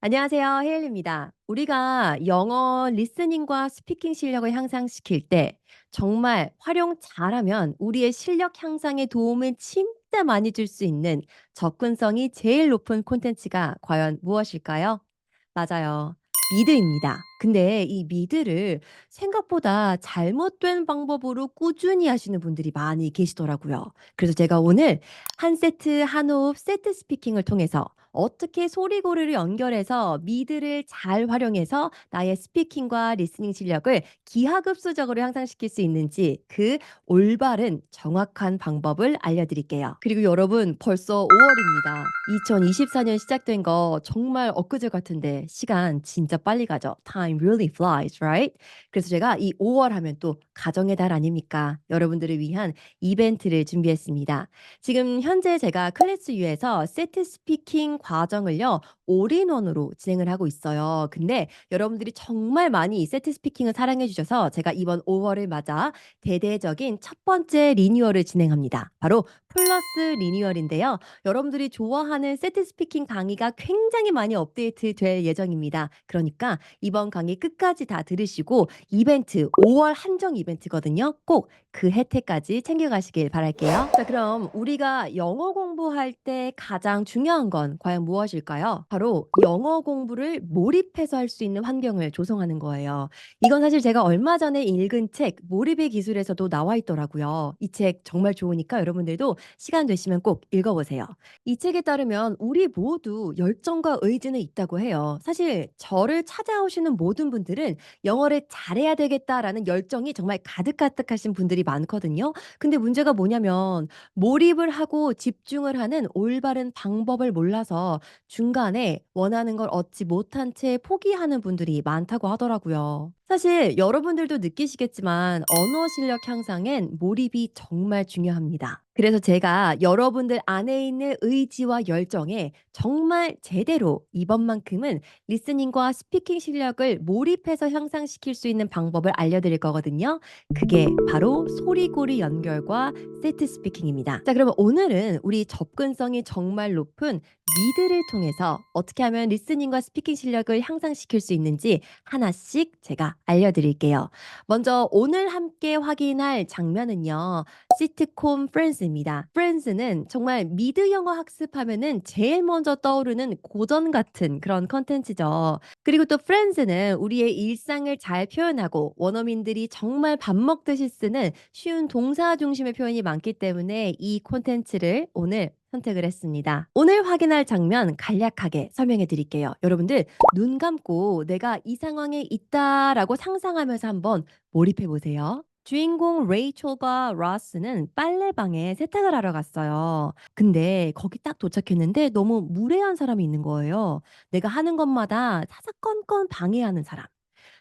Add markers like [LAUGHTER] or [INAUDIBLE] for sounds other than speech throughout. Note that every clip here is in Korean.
안녕하세요. 헤일리입니다. 우리가 영어 리스닝과 스피킹 실력을 향상시킬 때 정말 활용 잘하면 우리의 실력 향상에 도움을 진짜 많이 줄 수 있는 접근성이 제일 높은 콘텐츠가 과연 무엇일까요? 맞아요. 미드입니다. 근데 이 미드를 생각보다 잘못된 방법으로 꾸준히 하시는 분들이 많이 계시더라고요. 그래서 제가 오늘 한 세트 한 호흡 세트 스피킹을 통해서 어떻게 소리고리를 연결해서 미드를 잘 활용해서 나의 스피킹과 리스닝 실력을 기하급수적으로 향상시킬 수 있는지 그 올바른 정확한 방법을 알려드릴게요. 그리고 여러분 벌써 5월입니다. 2024년 시작된 거 정말 엊그제 같은데 시간 진짜 빨리 가죠. Time really flies, right? 그래서 제가 이 5월 하면 또 가정의 달 아닙니까? 여러분들을 위한 이벤트를 준비했습니다. 지금 현재 제가 클래스 U에서 세트 스피킹 과정을요. 올인원으로 진행을 하고 있어요. 근데 여러분들이 정말 많이 이 세트 스피킹을 사랑해 주셔서 제가 이번 5월을 맞아 대대적인 첫 번째 리뉴얼을 진행합니다. 바로 플러스 리뉴얼인데요. 여러분들이 좋아하는 세트 스피킹 강의가 굉장히 많이 업데이트 될 예정입니다. 그러니까 이번 강의 끝까지 다 들으시고 이벤트 5월 한정 이벤트거든요. 꼭 그 혜택까지 챙겨가시길 바랄게요. 자, 그럼 우리가 영어 공부할 때 가장 중요한 건 과연 무엇일까요? 바로 영어 공부를 몰입해서 할 수 있는 환경을 조성하는 거예요. 이건 사실 제가 얼마 전에 읽은 책 몰입의 기술에서도 나와 있더라고요. 이 책 정말 좋으니까 여러분들도 시간 되시면 꼭 읽어보세요. 이 책에 따르면 우리 모두 열정과 의지는 있다고 해요. 사실 저를 찾아오시는 모든 분들은 영어를 잘해야 되겠다라는 열정이 정말 가득가득하신 분들이 많거든요. 근데 문제가 뭐냐면 몰입을 하고 집중을 하는 올바른 방법을 몰라서 중간에 원하는 걸 얻지 못한 채 포기하는 분들이 많다고 하더라고요. 사실 여러분들도 느끼시겠지만 언어 실력 향상엔 몰입이 정말 중요합니다. 그래서 제가 여러분들 안에 있는 의지와 열정에 정말 제대로 이번만큼은 리스닝과 스피킹 실력을 몰입해서 향상시킬 수 있는 방법을 알려드릴 거거든요. 그게 바로 소리고리 연결과 세트 스피킹입니다. 자, 그러면 오늘은 우리 접근성이 정말 높은 미드를 통해서 어떻게 하면 리스닝과 스피킹 실력을 향상시킬 수 있는지 하나씩 제가 알려드릴게요. 먼저 오늘 함께 확인할 장면은요. 시트콤 프렌즈입니다. 프렌즈는 정말 미드 영어 학습하면은 제일 먼저 떠오르는 고전 같은 그런 컨텐츠죠. 그리고 또 프렌즈는 우리의 일상을 잘 표현하고 원어민들이 정말 밥 먹듯이 쓰는 쉬운 동사 중심의 표현이 많기 때문에 이 콘텐츠를 오늘 선택을 했습니다. 오늘 확인할 장면 간략하게 설명해 드릴게요. 여러분들 눈 감고 내가 이 상황에 있다라고 상상하면서 한번 몰입해 보세요. 주인공 레이첼과 로스는 빨래방에 세탁을 하러 갔어요. 근데 거기 딱 도착했는데 너무 무례한 사람이 있는 거예요. 내가 하는 것마다 사사건건 방해하는 사람.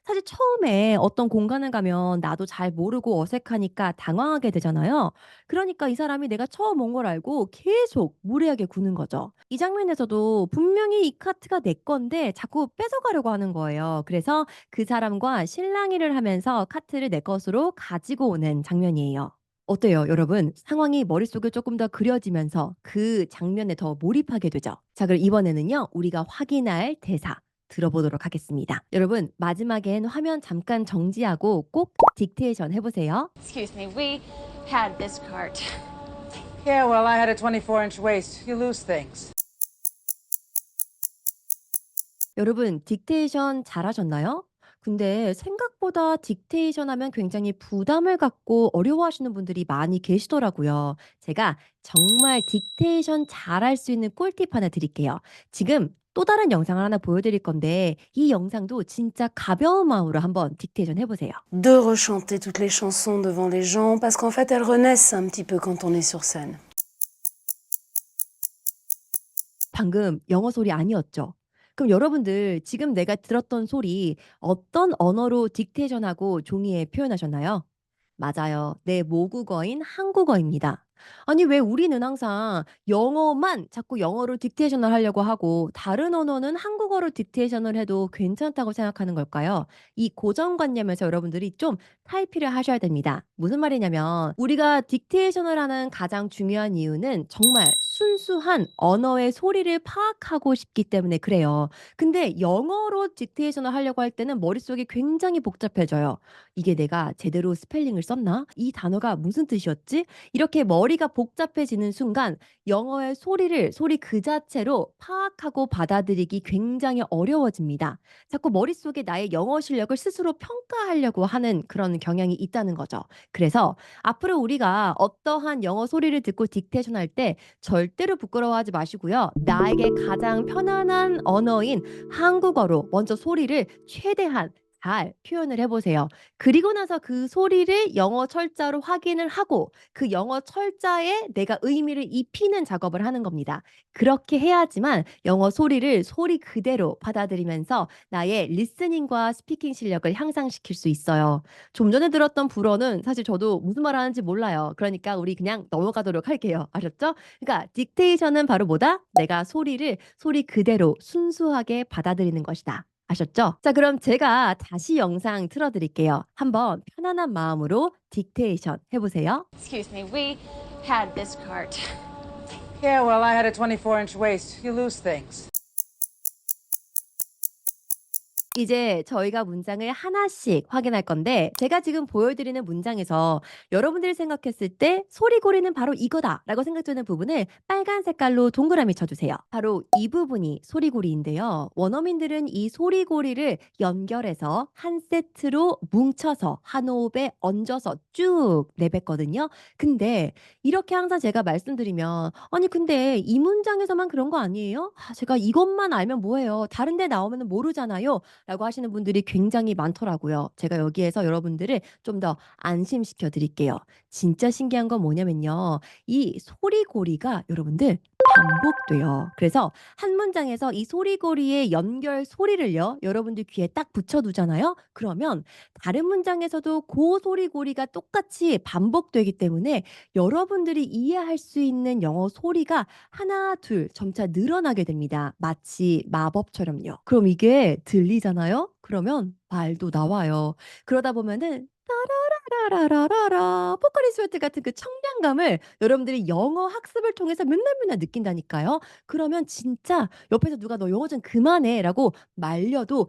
사실 처음에 어떤 공간을 가면 나도 잘 모르고 어색하니까 당황하게 되잖아요. 그러니까 이 사람이 내가 처음 온 걸 알고 계속 무례하게 구는 거죠. 이 장면에서도 분명히 이 카트가 내 건데 자꾸 뺏어가려고 하는 거예요. 그래서 그 사람과 실랑이를 하면서 카트를 내 것으로 가지고 오는 장면이에요. 어때요, 여러분? 상황이 머릿속에 조금 더 그려지면서 그 장면에 더 몰입하게 되죠. 자, 그럼 이번에는요, 우리가 확인할 대사. 들어보도록 하겠습니다. 여러분, 마지막엔 화면 잠깐 정지하고 꼭 딕테이션 해보세요. Excuse me, we had this cart. Yeah, well, I had a 24 inch waist. You lose things. 여러분, 딕테이션 잘하셨나요? 근데 생각보다 딕테이션 하면 굉장히 부담을 갖고 어려워하시는 분들이 많이 계시더라고요. 제가 정말 딕테이션 잘할 수 있는 꿀팁 하나 드릴게요. 지금 또 다른 영상을 하나 보여드릴 건데 이 영상도 진짜 가벼운 마음으로 한번 딕테이션 해보세요. de rechanter toutes les chansons devant les gens, parce qu'en fait, elles renaissent un petit peu quand on est sur scène. 방금 영어 소리 아니었죠? 그럼 여러분들 지금 내가 들었던 소리 어떤 언어로 딕테이션하고 종이에 표현하셨나요? 맞아요. 내 모국어인 한국어입니다. 아니 왜 우리는 항상 영어만 자꾸 영어로 딕테이션을 하려고 하고 다른 언어는 한국어로 딕테이션을 해도 괜찮다고 생각하는 걸까요? 이 고정관념에서 여러분들이 좀 탈피를 하셔야 됩니다. 무슨 말이냐면 우리가 딕테이션을 하는 가장 중요한 이유는 정말 순수한 언어의 소리를 파악하고 싶기 때문에 그래요. 근데 영어로 딕테이션을 하려고 할 때는 머릿속이 굉장히 복잡해져요. 이게 내가 제대로 스펠링을 썼나? 이 단어가 무슨 뜻이었지? 이렇게 머리가 복잡해지는 순간 영어의 소리를 소리 그 자체로 파악하고 받아들이기 굉장히 어려워집니다. 자꾸 머릿속에 나의 영어 실력을 스스로 평가하려고 하는 그런 경향이 있다는 거죠. 그래서 앞으로 우리가 어떠한 영어 소리를 듣고 딕테이션 할 때 절대로 부끄러워하지 마시고요. 나에게 가장 편안한 언어인 한국어로 먼저 소리를 최대한 잘 표현을 해보세요. 그리고 나서 그 소리를 영어 철자로 확인을 하고 그 영어 철자에 내가 의미를 입히는 작업을 하는 겁니다. 그렇게 해야지만 영어 소리를 소리 그대로 받아들이면서 나의 리스닝과 스피킹 실력을 향상시킬 수 있어요. 좀 전에 들었던 불어는 사실 저도 무슨 말 하는지 몰라요. 그러니까 우리 그냥 넘어가도록 할게요. 아셨죠? 그러니까 딕테이션은 바로 뭐다? 내가 소리를 소리 그대로 순수하게 받아들이는 것이다. 아셨죠? 자, 그럼 제가 다시 영상 틀어드릴게요. 한번 편안한 마음으로 딕테이션 해보세요. Excuse me, we had this cart. Yeah, well, I had a 24 inch waist. You lose things. 이제 저희가 문장을 하나씩 확인할 건데 제가 지금 보여드리는 문장에서 여러분들이 생각했을 때 소리고리는 바로 이거다라고 생각되는 부분을 빨간 색깔로 동그라미 쳐주세요. 바로 이 부분이 소리고리인데요. 원어민들은 이 소리고리를 연결해서 한 세트로 뭉쳐서 한 호흡에 얹어서 쭉 내뱉거든요. 근데 이렇게 항상 제가 말씀드리면 아니 근데 이 문장에서만 그런 거 아니에요? 아, 제가 이것만 알면 뭐해요? 다른 데 나오면 모르잖아요. 라고 하시는 분들이 굉장히 많더라고요. 제가 여기에서 여러분들을 좀 더 안심시켜 드릴게요. 진짜 신기한 건 뭐냐면요. 이 소리고리가 여러분들 반복돼요. 그래서 한 문장에서 이 소리고리의 연결 소리를요. 여러분들 귀에 딱 붙여 두잖아요. 그러면 다른 문장에서도 그 소리고리가 똑같이 반복되기 때문에 여러분들이 이해할 수 있는 영어 소리가 하나, 둘 점차 늘어나게 됩니다. 마치 마법처럼요. 그럼 이게 들리잖아요? 그러면 말도 나와요. 그러다 보면은 따 라라라라라라 포카리 스웨트 같은 그 청량감을 여러분들이 영어 학습을 통해서 맨날 맨날 느낀다니까요. 그러면 진짜 옆에서 누가 "너 영어 좀 그만해."라고 말려도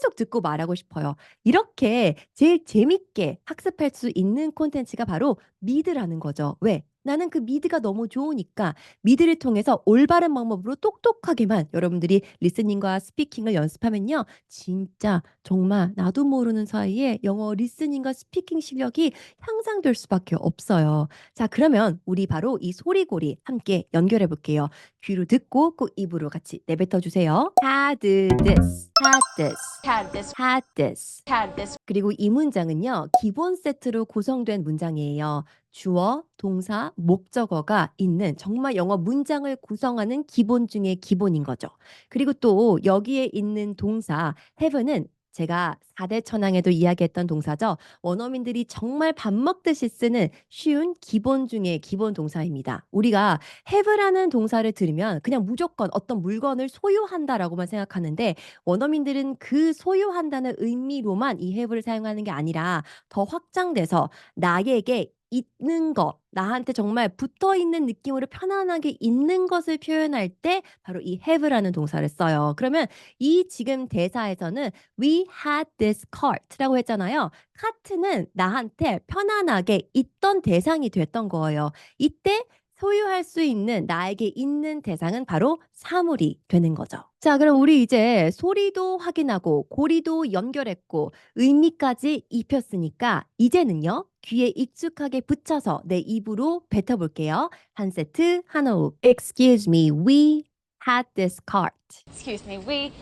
계속 듣고 말하고 싶어요. 이렇게 제일 재밌게 학습할 수 있는 콘텐츠가 바로 미드라는 거죠. 왜? 나는 그 미드가 너무 좋으니까 미드를 통해서 올바른 방법으로 똑똑하게만 여러분들이 리스닝과 스피킹을 연습하면요. 진짜 정말 나도 모르는 사이에 영어 리스닝과 스피킹 실력이 향상될 수밖에 없어요. 자, 그러면 우리 바로 이 소리고리 함께 연결해 볼게요. 귀로 듣고 꼭 입으로 같이 내뱉어 주세요. had this, had this, Had this, had this. had this, 그리고 이 문장은요, 기본 세트로 구성된 문장이에요. 주어, 동사, 목적어가 있는 정말 영어 문장을 구성하는 기본 중의 기본인 거죠. 그리고 또 여기에 있는 동사 have는 제가 4대 천왕에도 이야기했던 동사죠. 원어민들이 정말 밥 먹듯이 쓰는 쉬운 기본 중의 기본 동사입니다. 우리가 have라는 동사를 들으면 그냥 무조건 어떤 물건을 소유한다라고만 생각하는데 원어민들은 그 소유한다는 의미로만 이 have를 사용하는 게 아니라 더 확장돼서 나에게 있는 것, 나한테 정말 붙어 있는 느낌으로 편안하게 있는 것을 표현할 때 바로 이 have라는 동사를 써요. 그러면 이 지금 대사에서는 we had this cart라고 했잖아요. 카트는 나한테 편안하게 있던 대상이 됐던 거예요. 이때 소유할 수 있는 나에게 있는 대상은 바로 사물이 되는 거죠. 자, 그럼 우리 이제 소리도 확인하고 고리도 연결했고 의미까지 입혔으니까 이제는요. 귀에 익숙하게 붙여서 내 입으로 뱉어볼게요. 한 세트 한 호흡. Excuse me, we had this cart. excuse me, we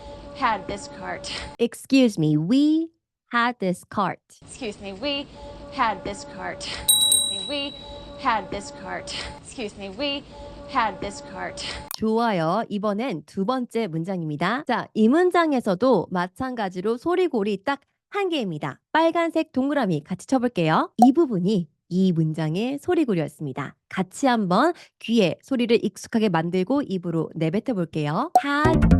had this cart. Excuse me, we had this cart. Excuse me, we had this cart. Excuse me, we had this cart. [LAUGHS] Excuse me, we had this cart. [LAUGHS] 좋아요. 이번엔 두 번째 문장입니다. 자, 이 문장에서도 마찬가지로 소리고리 딱한 개입니다. 빨간색 동그라미 같이 쳐볼게요. 이 부분이 이 문장의 소리고리였습니다. 같이 한번 귀에 소리를 익숙하게 만들고 입으로 내뱉어 볼게요.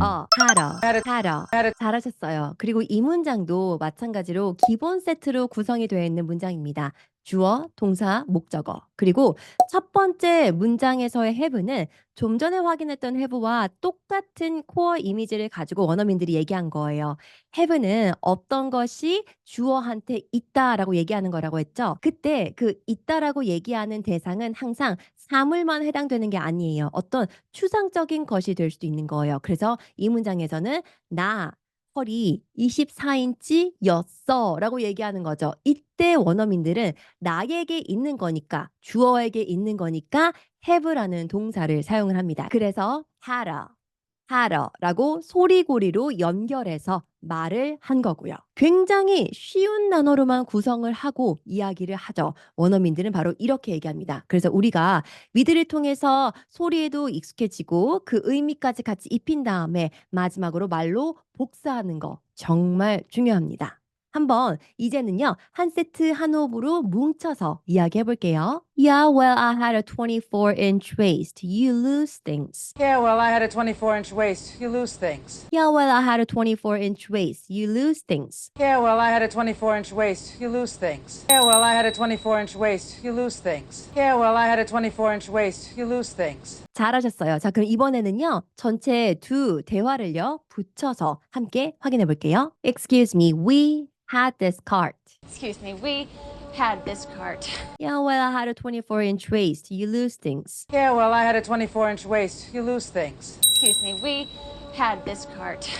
a. had a- 잘하셨어요. 그리고 이 문장도 마찬가지로 기본 세트로 구성이 되어 있는 문장입니다. 주어, 동사, 목적어. 그리고 첫 번째 문장에서의 have는 좀 전에 확인했던 have와 똑같은 코어 이미지를 가지고 원어민들이 얘기한 거예요. have는 어떤 것이 주어한테 있다라고 얘기하는 거라고 했죠. 그때 그 있다라고 얘기하는 대상은 항상 사물만 해당되는 게 아니에요. 어떤 추상적인 것이 될 수도 있는 거예요. 그래서 이 문장에서는 나 허리 24인치였어 라고 얘기하는 거죠. 이때 원어민들은 나에게 있는 거니까 주어에게 있는 거니까 have라는 동사를 사용을 합니다. 그래서 a, had a 라고 소리고리로 연결해서 말을 한 거고요. 굉장히 쉬운 단어로만 구성을 하고 이야기를 하죠. 원어민들은 바로 이렇게 얘기합니다. 그래서 우리가 미드를 통해서 소리에도 익숙해지고 그 의미까지 같이 입힌 다음에 마지막으로 말로 복사하는 거 정말 중요합니다. 한번 이제는요 한 세트 한 호흡으로 뭉쳐서 이야기해 볼게요. Yeah, well, I had a 24-inch waist. You lose things. Yeah, well, I had a 24 inch waist. You lose things. Yeah, well, I had a 24-inch waist. You lose things. Yeah, well, I had a 24 inch waist. You lose things. Yeah, well, I had a 24 inch waist. You lose things. Yeah, well, I had a 24 inch waist. You lose things. 잘하셨어요. 자, 그럼 이번에는요, 전체 두 대화를요, 붙여서 함께 확인해 볼게요. Excuse me, we had this cart. Excuse me, we had this cart. [LAUGHS] Yeah, well, I had a 24 inch waist. You lose things. Yeah, well, I had a 24 inch waist. You lose things. Excuse me, we had this cart. [LAUGHS]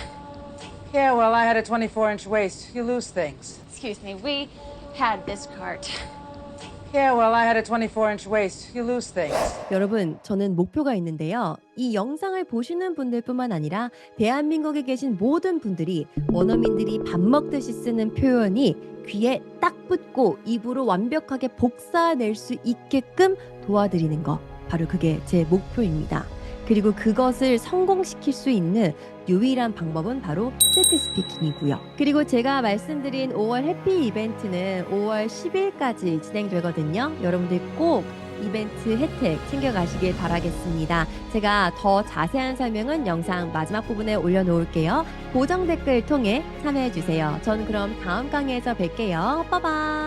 Yeah, well, I had a 24 inch waist. You lose things. Excuse me, we had this cart. Yeah, well, I had a 24 inch waist. You lose things. 여러분, 저는 목표가 있는데요. 이 영상을 보시는 분들뿐만 아니라 대한민국에 계신 모든 분들이 원어민들이 밥 먹듯이 쓰는 표현이 귀에 딱 붙고 입으로 완벽하게 복사낼 수 있게끔 도와드리는 거. 바로 그게 제 목표입니다. 그리고 그것을 성공시킬 수 있는 유일한 방법은 바로 세트 스피킹이고요. 그리고 제가 말씀드린 5월 해피 이벤트는 5월 10일까지 진행되거든요. 여러분들 꼭 이벤트 혜택 챙겨가시길 바라겠습니다. 제가 더 자세한 설명은 영상 마지막 부분에 올려놓을게요. 고정 댓글 통해 참여해주세요. 전 그럼 다음 강의에서 뵐게요. 빠바이.